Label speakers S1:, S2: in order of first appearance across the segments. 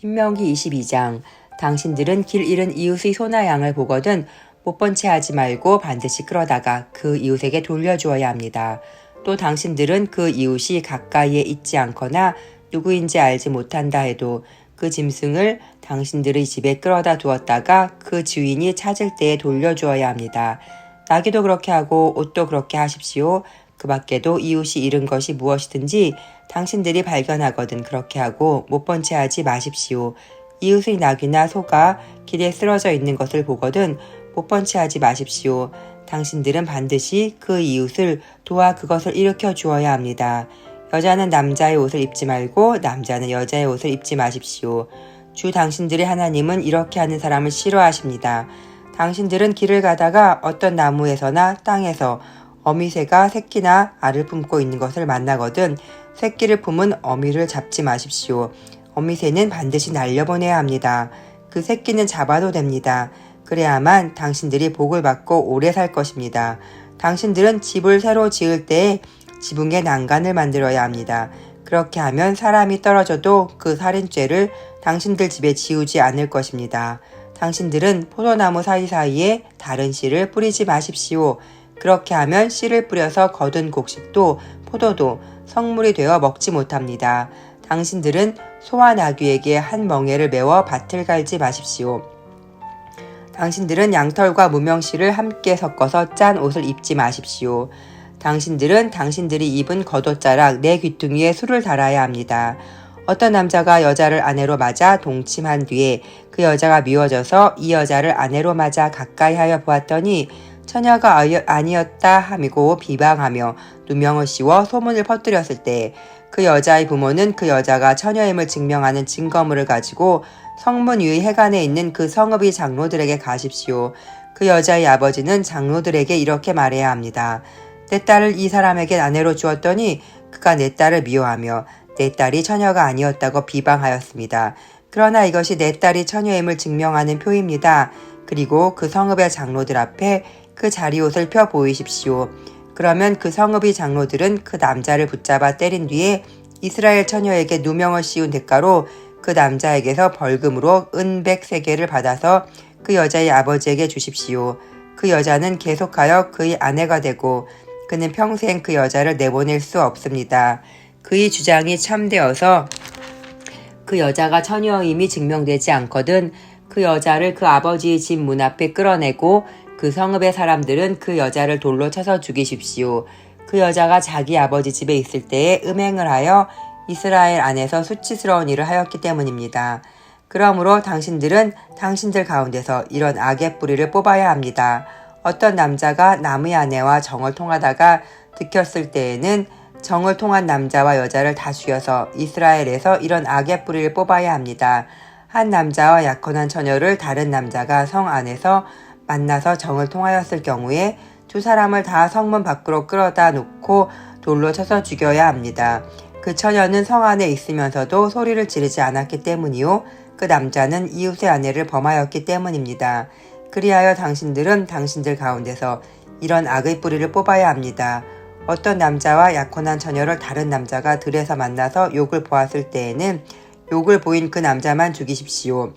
S1: 신명기 22장 당신들은 길 잃은 이웃의 소나 양을 보거든 못 본 채 하지 말고 반드시 끌어다가 그 이웃에게 돌려주어야 합니다. 또 당신들은 그 이웃이 가까이에 있지 않거나 누구인지 알지 못한다 해도 그 짐승을 당신들의 집에 끌어다 두었다가 그 주인이 찾을 때에 돌려주어야 합니다. 나귀도 그렇게 하고 옷도 그렇게 하십시오. 그 밖에도 이웃이 잃은 것이 무엇이든지 당신들이 발견하거든 그렇게 하고 못 본 채 하지 마십시오. 이웃의 낙이나 소가 길에 쓰러져 있는 것을 보거든 못 본 채 하지 마십시오. 당신들은 반드시 그 이웃을 도와 그것을 일으켜 주어야 합니다. 여자는 남자의 옷을 입지 말고 남자는 여자의 옷을 입지 마십시오. 주 당신들의 하나님은 이렇게 하는 사람을 싫어하십니다. 당신들은 길을 가다가 어떤 나무에서나 땅에서 어미새가 새끼나 알을 품고 있는 것을 만나거든 새끼를 품은 어미를 잡지 마십시오. 어미새는 반드시 날려보내야 합니다. 그 새끼는 잡아도 됩니다. 그래야만 당신들이 복을 받고 오래 살 것입니다. 당신들은 집을 새로 지을 때에 지붕에 난간을 만들어야 합니다. 그렇게 하면 사람이 떨어져도 그 살인죄를 당신들 집에 지우지 않을 것입니다. 당신들은 포도나무 사이사이에 다른 씨를 뿌리지 마십시오. 그렇게 하면 씨를 뿌려서 거둔 곡식도 포도도 성물이 되어 먹지 못합니다. 당신들은 소와 나귀에게 한 멍에를 메워 밭을 갈지 마십시오. 당신들은 양털과 무명씨를 함께 섞어서 짠 옷을 입지 마십시오. 당신들은 당신들이 입은 겉옷자락 내 귀퉁이에 술을 달아야 합니다. 어떤 남자가 여자를 아내로 맞아 동침한 뒤에 그 여자가 미워져서 이 여자를 아내로 맞아 가까이 하여 보았더니 처녀가 아니었다 함이고 비방하며 누명을 씌워 소문을 퍼뜨렸을 때 그 여자의 부모는 그 여자가 처녀임을 증명하는 증거물을 가지고 성문 위의 해관에 있는 그 성읍의 장로들에게 가십시오. 그 여자의 아버지는 장로들에게 이렇게 말해야 합니다. 내 딸을 이 사람에게 아내로 주었더니 그가 내 딸을 미워하며 내 딸이 처녀가 아니었다고 비방하였습니다. 그러나 이것이 내 딸이 처녀임을 증명하는 표입니다. 그리고 그 성읍의 장로들 앞에 그 자리옷을 펴 보이십시오. 그러면 그 성읍의 장로들은 그 남자를 붙잡아 때린 뒤에 이스라엘 처녀에게 누명을 씌운 대가로 그 남자에게서 벌금으로 은백 세계를 받아서 그 여자의 아버지에게 주십시오. 그 여자는 계속하여 그의 아내가 되고 그는 평생 그 여자를 내보낼 수 없습니다. 그의 주장이 참되어서 그 여자가 처녀임이 증명되지 않거든 그 여자를 그 아버지의 집 문 앞에 끌어내고 그 성읍의 사람들은 그 여자를 돌로 쳐서 죽이십시오. 그 여자가 자기 아버지 집에 있을 때에 음행을 하여 이스라엘 안에서 수치스러운 일을 하였기 때문입니다. 그러므로 당신들은 당신들 가운데서 이런 악의 뿌리를 뽑아야 합니다. 어떤 남자가 남의 아내와 정을 통하다가 들켰을 때에는 정을 통한 남자와 여자를 다 죽여서 이스라엘에서 이런 악의 뿌리를 뽑아야 합니다. 한 남자와 약혼한 처녀를 다른 남자가 성 안에서 만나서 정을 통하였을 경우에 두 사람을 다 성문 밖으로 끌어다 놓고 돌로 쳐서 죽여야 합니다. 그 처녀는 성 안에 있으면서도 소리를 지르지 않았기 때문이요. 그 남자는 이웃의 아내를 범하였기 때문입니다. 그리하여 당신들은 당신들 가운데서 이런 악의 뿌리를 뽑아야 합니다. 어떤 남자와 약혼한 처녀를 다른 남자가 들에서 만나서 욕을 보았을 때에는 욕을 보인 그 남자만 죽이십시오.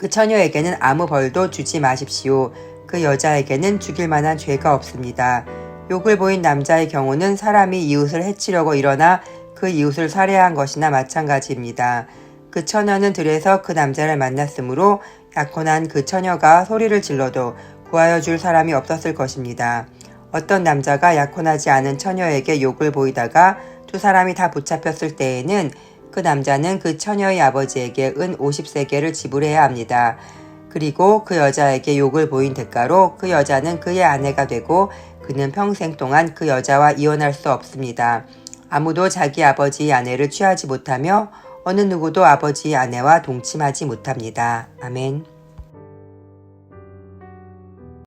S1: 그 처녀에게는 아무 벌도 주지 마십시오. 그 여자에게는 죽일 만한 죄가 없습니다. 욕을 보인 남자의 경우는 사람이 이웃을 해치려고 일어나 그 이웃을 살해한 것이나 마찬가지입니다. 그 처녀는 들에서 그 남자를 만났으므로 약혼한 그 처녀가 소리를 질러도 구하여 줄 사람이 없었을 것입니다. 어떤 남자가 약혼하지 않은 처녀에게 욕을 보이다가 두 사람이 다 붙잡혔을 때에는 그 남자는 그 처녀의 아버지에게 은 50세계를 지불해야 합니다. 그리고 그 여자에게 욕을 보인 대가로 그 여자는 그의 아내가 되고 그는 평생 동안 그 여자와 이혼할 수 없습니다. 아무도 자기 아버지의 아내를 취하지 못하며 어느 누구도 아버지의 아내와 동침하지 못합니다. 아멘.